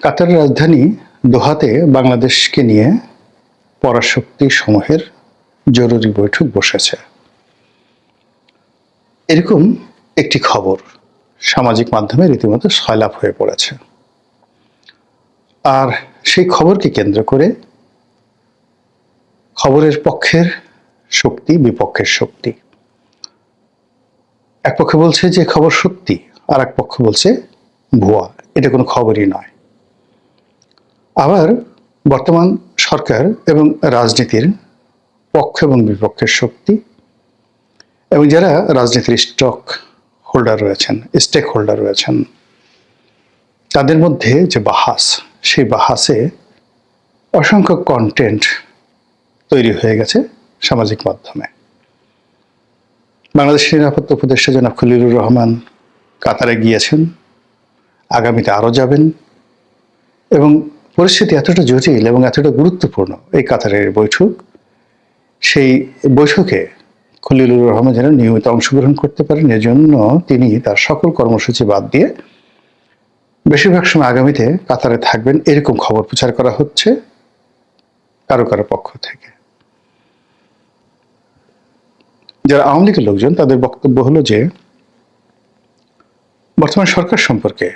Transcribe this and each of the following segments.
কাতারের রাজধানী দোহাতে বাংলাদেশকে নিয়ে পরাশক্তি সমূহের জরুরি বৈঠক বসেছে। এরকম একটি খবর সামাজিক মাধ্যমে রীতিমতো সয়লাভ হয়ে পড়েছে। আর সেই খবরকে কেন্দ্র করে খবরের পক্ষের শক্তি, বিপক্ষের শক্তি। এক পক্ষ বলছে যে খবর সত্যি আর এক পক্ষ বলছে ভুয়া। এটা কোনো খবরই নয়। আবার বর্তমান সরকার এবং রাজনীতির পক্ষ এবং বিপক্ষের শক্তি এবং যারা রাজনীতির স্টক হোল্ডার রয়েছেন স্টেক হোল্ডার রয়েছেন, তাদের মধ্যে যে বাহাস, সেই বাহাসে অসংখ্য কন্টেন্ট তৈরি হয়ে গেছে সামাজিক মাধ্যমে। বাংলাদেশের নিরাপত্তা উপদেষ্টা জনাব খলিলুর রহমান কাতারে গিয়েছেন, আগামীতে আরও যাবেন এবং পরিস্থিতি এতটা জটিল এবং এতটা গুরুত্বপূর্ণ এই কাতারের বৈঠক, সেই বৈঠকে খলিলুর রহমান যেন নিয়মিত অংশগ্রহণ করতে পারেন, এজন্য তিনি তার সকল কর্মসূচি বাদ দিয়ে বেশিরভাগ সময় আগামীতে কাতারে থাকবেন এরকম খবর প্রচার করা হচ্ছে কারও কারও পক্ষ থেকে। যারা আওয়ামী লীগের লোকজন, তাদের বক্তব্য হলো যে, বর্তমান সরকার সম্পর্কে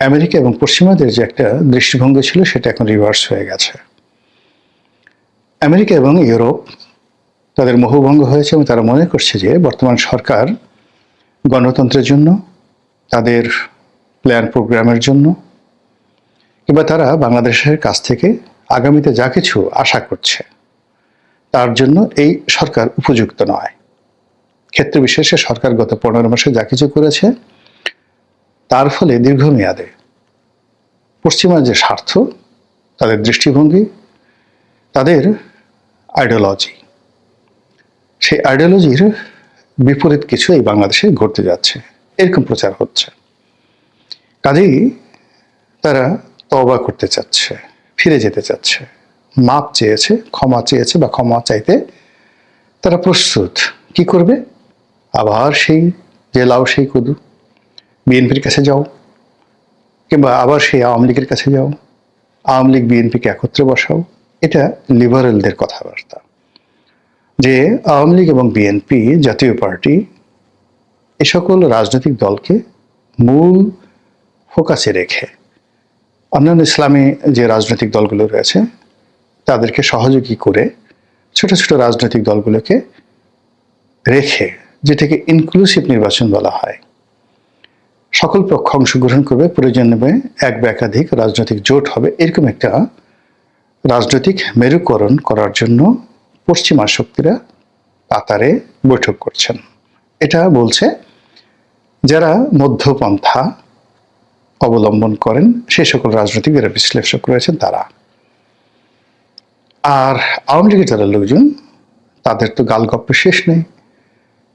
আমেরিকা এবং পশ্চিমাদের যে একটা দৃষ্টিভঙ্গি ছিল, সেটা এখন রিভার্স হয়ে গেছে। আমেরিকা এবং ইউরোপ তাদের মোহভঙ্গ হয়েছে এবং তারা মনে করছে যে বর্তমান সরকার গণতন্ত্রের জন্য, তাদের প্ল্যান প্রোগ্রামের জন্য, কিংবা তারা বাংলাদেশের কাছ থেকে আগামীতে যা কিছু আশা করছে, তার জন্য এই সরকার উপযুক্ত নয়। ক্ষেত্র বিশেষে সরকার গত পনেরো মাসে যা কিছু করেছে তার ফলে দীর্ঘমেয়াদে পশ্চিমা যে স্বার্থ, তাদের দৃষ্টিভঙ্গি, তাদের আইডিওলজি সেই আইডিওলজির বিপরীত কিছু এই বাংলাদেশে ঘটতে যাচ্ছে। এরকম প্রচার হচ্ছে। কাজেই তারা তবা করতে চাচ্ছে, ফিরে যেতে চাচ্ছে। মাপ চেয়েছে, ক্ষমা চেয়েছে বা ক্ষমা চাইতে তারা প্রস্তুত। কি করবে? আবার সেই যে লাউ সেই কদু। বিএনপির কাছে যাও, কিংবা আবার সেই আওয়ামী লীগের কাছে যাও, আওয়ামী লীগ বিএনপিকে একত্রে বসাও, এটা লিবারেলদের কথাবার্তা। যে আওয়ামী লীগ এবং বিএনপি জাতীয় পার্টি এ সকল রাজনৈতিক দলকে মূল ফোকাসে রেখে অন্যান্য ইসলামী যে রাজনৈতিক দলগুলো রয়েছে, তাদেরকে সহযোগী করে ছোট ছোট রাজনৈতিক দলগুলোকে রেখে, যেটাকে ইনক্লুসিভ নির্বাচন বলা হয় সকল পক্ষ অংশগ্রহণ করবে, প্রয়োজন নেবে এক বা একাধিক রাজনৈতিক জোট হবে। এরকম একটা রাজনৈতিক মেরুকরণ করার জন্য পশ্চিমা শক্তিরা কাতারে বৈঠক করছেন। এটা বলছে, যারা মধ্যপন্থা অবলম্বন করেন, সে সকল রাজনৈতিক যারা বিশ্লেষক রয়েছেন তারা। আর আওয়ামী লীগের যারা লোকজন, তাদের তো গালগপ্প শেষ নেই।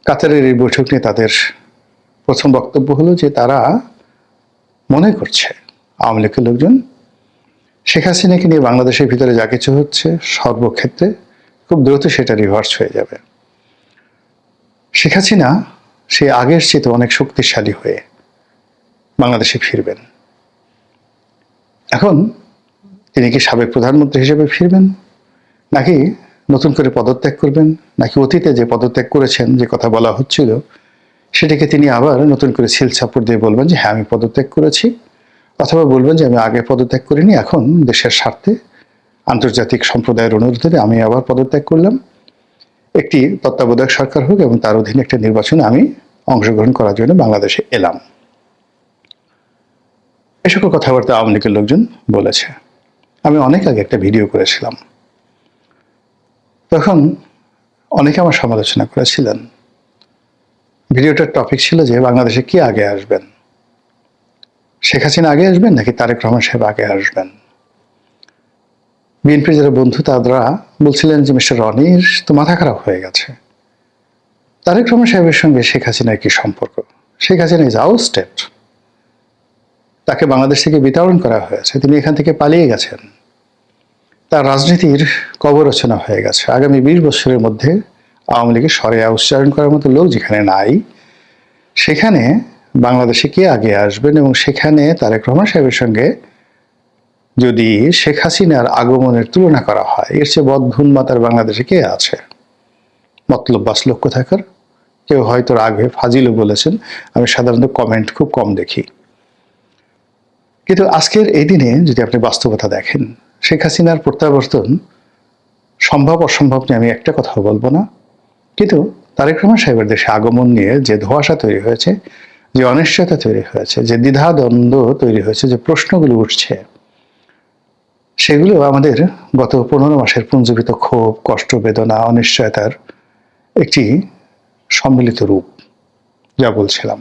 কাতারের এই বৈঠক নিয়ে তাদের প্রথম বক্তব্য হলো যে তারা মনে করছে আওয়ামী লীগের লোকজন, শেখ হাসিনাকে নিয়ে বাংলাদেশের ভিতরে যা কিছু হচ্ছে সর্বক্ষেত্রে খুব দ্রুত সেটা রিভার্স হয়ে যাবে। শেখ হাসিনা সে আগের চেয়ে অনেক শক্তিশালী হয়ে বাংলাদেশে ফিরবেন। এখন তিনি কি সাবেক প্রধানমন্ত্রী হিসেবে ফিরবেন? নাকি নতুন করে পদত্যাগ করবেন? নাকি অতীতে যে পদত্যাগ করেছেন, যে কথা বলা হচ্ছিল সেটাকে তিনি আবার নতুন করে সিল সাপোর্ট দিয়ে বলবেন যে হ্যাঁ আমি পদত্যাগ করেছি। অথবা বলবেন যে, আমি আগে পদত্যাগ করিনি, এখন দেশের স্বার্থে, আন্তর্জাতিক সম্প্রদায়ের অনুরোধে আমি আবার পদত্যাগ করলাম। একটি তত্ত্বাবধায়ক সরকার হোক এবং তার অধীনে একটা নির্বাচনে আমি অংশগ্রহণ করার জন্য বাংলাদেশে এলাম। এ সকল কথাবার্তা আওয়ামী লীগের লোকজন বলেছে। আমি অনেক আগে একটা ভিডিও করেছিলাম। তখন অনেকে আমার সমালোচনা করেছিলেন। ভিডিওটার টপিক ছিল যে বাংলাদেশে কি আগে আসবেন? শেখ হাসিনা আগে আসবেন নাকি তারেক রহমান সাহেব আগে আসবেন? বিএনপির যারা বন্ধু, তারা বলছিলেন যে, মিস্টার রনির তো মাথা খারাপ হয়ে গেছে। তারেক রহমান সাহেবের সঙ্গে শেখ হাসিনার কি সম্পর্ক? Sheikh Hasina is out state তাকে বাংলাদেশ থেকে বিতরণ করা হয়েছে। তিনি এখান থেকে পালিয়ে গেছেন। তার রাজনীতির কবর রচনা হয়ে গেছে। আগামী বিশ বছরের মধ্যে আওয়ামী লীগের সরে উচ্চারণ করার মতো লোক যেখানে নাই, সেখানে বাংলাদেশে কে আগে আসবেন এবং সেখানে তারেক রহমান সাহেবের সঙ্গে যদি শেখ হাসিনার আগমনের তুলনা করা হয়, এর চেয়ে বদভুন মাতার বাংলাদেশে কে আছে? মতলব বাস লক্ষ্য থাকার কেউ হয়তো রাগে ফাজিলও বলেছেন, আমি সাধারণত কমেন্ট খুব কম দেখি। কিন্তু আজকের এই দিনে যদি আপনি বাস্তবতা দেখেন, শেখ হাসিনার প্রত্যাবর্তন সম্ভব অসম্ভব নিয়ে আমি একটা কথা বলব না। কিন্তু তারেক রহমান সাহেবের দেশে আগমন নিয়ে যে ধোঁয়াশা তৈরি হয়েছে, যে অনিশ্চয়তা তৈরি হয়েছে, যে দ্বিধা দ্বন্দ্ব তৈরি হয়েছে, যে প্রশ্নগুলো উঠছে, সেগুলো আমাদের গত পনেরো মাসের পুঞ্জীবিত ক্ষোভ, কষ্ট, বেদনা, অনিশ্চয়তার একটি সম্মিলিত রূপ, যা বলছিলাম।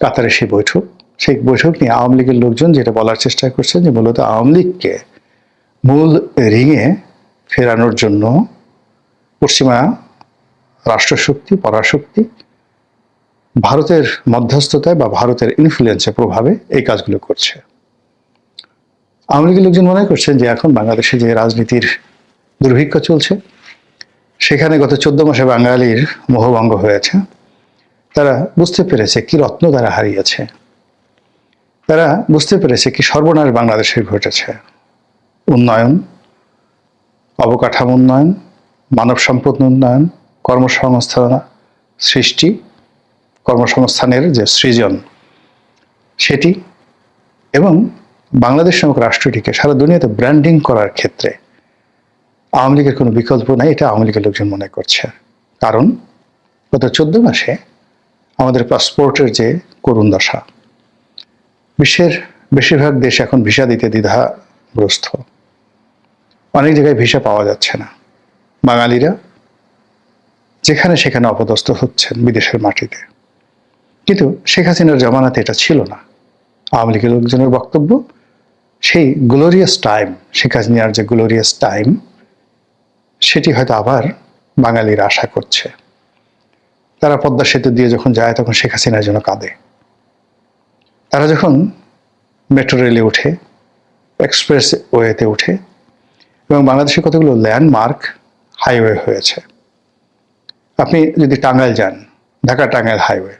কাতারে সেই বৈঠক সেই বৈঠক নিয়ে আওয়ামী লীগের লোকজন যেটা বলার চেষ্টা করছে যে মূলত আওয়ামী লীগকে মূল রিঙে ফেরানোর জন্য পশ্চিমা রাষ্ট্রশক্তি, পরাশক্তি, ভারতের মধ্যস্থতায় বা ভারতের ইনফ্লুয়েন্সের প্রভাবে এই কাজগুলো করছে। আওয়ামী লীগের লোকজন মনে করছেন যে এখন বাংলাদেশে যে রাজনীতির দুর্ভিক্ষ চলছে, সেখানে গত চোদ্দ মাসে বাঙালির মোহভঙ্গ হয়েছে। তারা বুঝতে পেরেছে কি রত্ন তারা হারিয়েছে। তারা বুঝতে পেরেছে কি সর্বনাশ বাংলাদেশে ঘটেছে। উন্নয়ন, অবকাঠামো উন্নয়ন, মানব সম্পদ উন্নয়ন কর্মসংস্থান সৃষ্টি, কর্মসংস্থানের যে সৃজন সেটি এবং বাংলাদেশ নামক রাষ্ট্রটিকে সারা দুনিয়াতে ব্র্যান্ডিং করার ক্ষেত্রে আওয়ামী লীগের কোনো বিকল্প নাই, এটা আওয়ামী লীগের লোকজন মনে করছে। কারণ গত চোদ্দ মাসে আমাদের পাসপোর্টের যে করুণ দশা, বিশ্বের বেশিরভাগ দেশ এখন ভিসা দিতে দ্বিধাগ্রস্ত। অনেক জায়গায় ভিসা পাওয়া যাচ্ছে না। বাঙালিরা যেখানে সেখানে অপদস্থ হচ্ছেন বিদেশের মাটিতে। কিন্তু শেখ হাসিনার জামানাতে এটা ছিল না। আওয়ামী লীগের লোকজনের বক্তব্য, সেই গ্লোরিয়াস টাইম শেখ হাসিনার যে গ্লোরিয়াস টাইম সেটি হয়তো আবার বাঙালিরা আশা করছে। তারা পদ্মা সেতু দিয়ে যখন যায়, তখন শেখ হাসিনার জন্য কাঁদে। তারা যখন মেট্রো রেলে উঠে এক্সপ্রেস ওয়েতে উঠে, এবং বাংলাদেশে কতগুলো ল্যান্ডমার্ক হাইওয়ে হয়েছে আপনি যদি টাঙ্গাইল যান, ঢাকা টাঙ্গাইল হাইওয়ে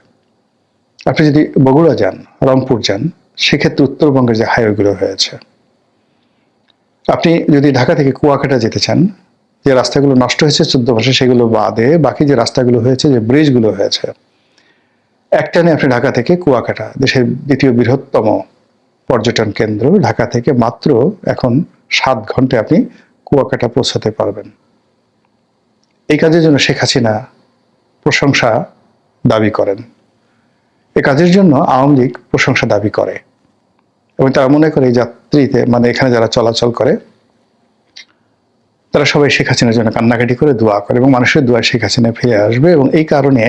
আপনি যদি বগুড়া যান, রংপুর যান, সেক্ষেত্রে উত্তরবঙ্গের যে হাইওয়েগুলো হয়েছে আপনি যদি ঢাকা থেকে কুয়াকাটা যেতে চান, যে রাস্তাগুলো নষ্ট হয়েছে চোদ্দ মাসে সেগুলো বাদে বাকি যে রাস্তাগুলো হয়েছে, যে ব্রিজগুলো হয়েছে, একটানে আপনি ঢাকা থেকে কুয়াকাটা, দেশের দ্বিতীয় বৃহত্তম পর্যটন কেন্দ্র, ঢাকা থেকে মাত্র এখন সাত ঘন্টায় আপনি কুয়াকাটা পৌঁছাতে পারবেন। এই কাজের জন্য শেখ হাসিনা প্রশংসা দাবি করেন। এ কাজের জন্য আওয়ামী লীগ প্রশংসা দাবি করে। এবং তারা মনে করে এই যাত্রীতে মানে এখানে যারা চলাচল করে, তারা সবাই শেখ হাসিনার জন্য কান্নাকাটি করে দোয়া করে এবং মানুষের দোয়া শেখ হাসিনা ফিরে আসবে এবং এই কারণে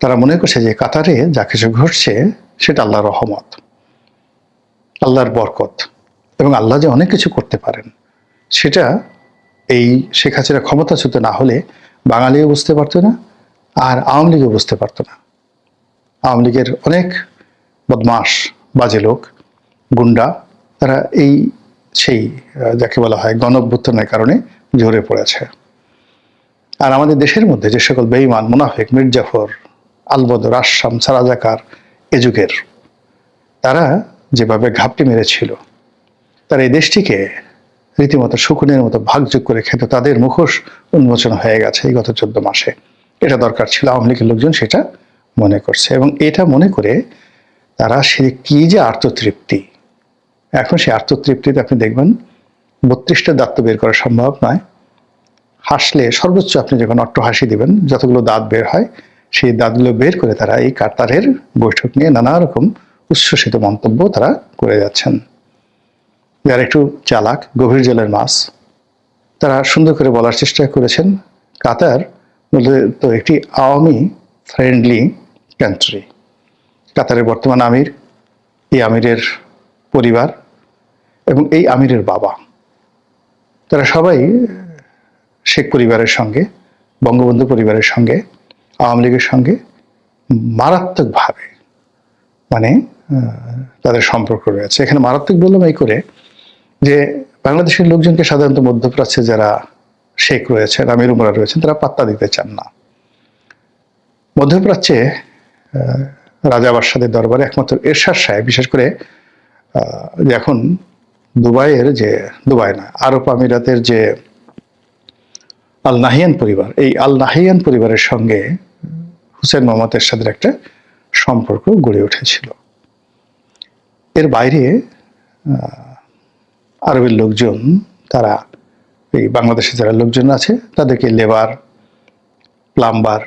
তারা মনে করছে যে কাতারে যা কিছু ঘটছে, সেটা আল্লাহর রহমত, আল্লাহর বরকত এবং আল্লাহ যে অনেক কিছু করতে পারেন, সেটা এই শেখ হাসিনা ক্ষমতাচ্যুত না হলে বাঙালিও বুঝতে পারতো না আর আওয়ামী লীগও বুঝতে পারতো না। আওয়ামী লীগের অনেক বদমাস বাজে লোক, গুন্ডা, তারা এই সেই যাকে বলা হয় গণ কারণে ঝরে পড়েছে। আর আমাদের দেশের মধ্যে যে সকল বেঈমান, মুনাফিক মির্জাফর আলবদর আসাম সারাজাকার এ যুগের, তারা যেভাবে ঘাপটি মেরেছিল, তারা এই দেশটিকে রীতিমতো শকুনের মতো ভাগযোগ করে খেত তাদের মুখোশ উন্মোচন হয়ে গেছে এই গত চোদ্দ মাসে। এটা দরকার ছিল আওয়ামী লীগের লোকজন সেটা মনে করছে এবং এটা মনে করে তারা সে কি যে আত্মতৃপ্তি। এখন সেই আত্মতৃপ্তিতে আপনি দেখবেন বত্রিশটা দাঁত বের করা সম্ভব নয়। হাসলে সর্বোচ্চ আপনি যখন অট্ট হাসি দিবেন, যতগুলো দাঁত বের হয়, সেই দাঁতগুলো বের করে তারা এই কাতারের বৈঠক নিয়ে নানা রকম উচ্ছ্বসিত মন্তব্য তারা করে যাচ্ছেন। যারা একটু চালাক, গভীর জলের মাছ, তারা সুন্দর করে বলার চেষ্টা করেছেন, কাতার মূলত একটি আওয়ামী ফ্রেন্ডলি কান্ট্রি কাতারের বর্তমান আমির, এই আমিরের পরিবার এবং এই আমিরের বাবা। তারা সবাই শেখ পরিবারের সঙ্গে, বঙ্গবন্ধু পরিবারের সঙ্গে, আওয়ামী লীগের সঙ্গে মারাত্মকভাবে মানে তাদের সম্পর্ক রয়েছে। এখানে মারাত্মক বললাম এই করে যে বাংলাদেশের লোকজনকে সাধারণত মধ্যপ্রাচ্যে যারা শেখ রয়েছেন, আমির উমরা রয়েছেন, তারা পাত্তা দিতে চান না। মধ্যপ্রাচ্যে রাজা বাদশাদের দরবারে একমাত্র এরশাদ সাহেব, বিশেষ করে এখন দুবাইয়ের যে, দুবাই না, আরব আমিরাতের যে আল নাহিয়ান পরিবার, এই আল নাহিয়ান পরিবারের সঙ্গে হুসেন মোহাম্মদ এরশাদের একটা সম্পর্ক গড়ে উঠেছিল। এর বাইরে আরবের লোকজন তারা এই বাংলাদেশে যারা লোকজন আছে তাদেরকে লেবার প্লাম্বার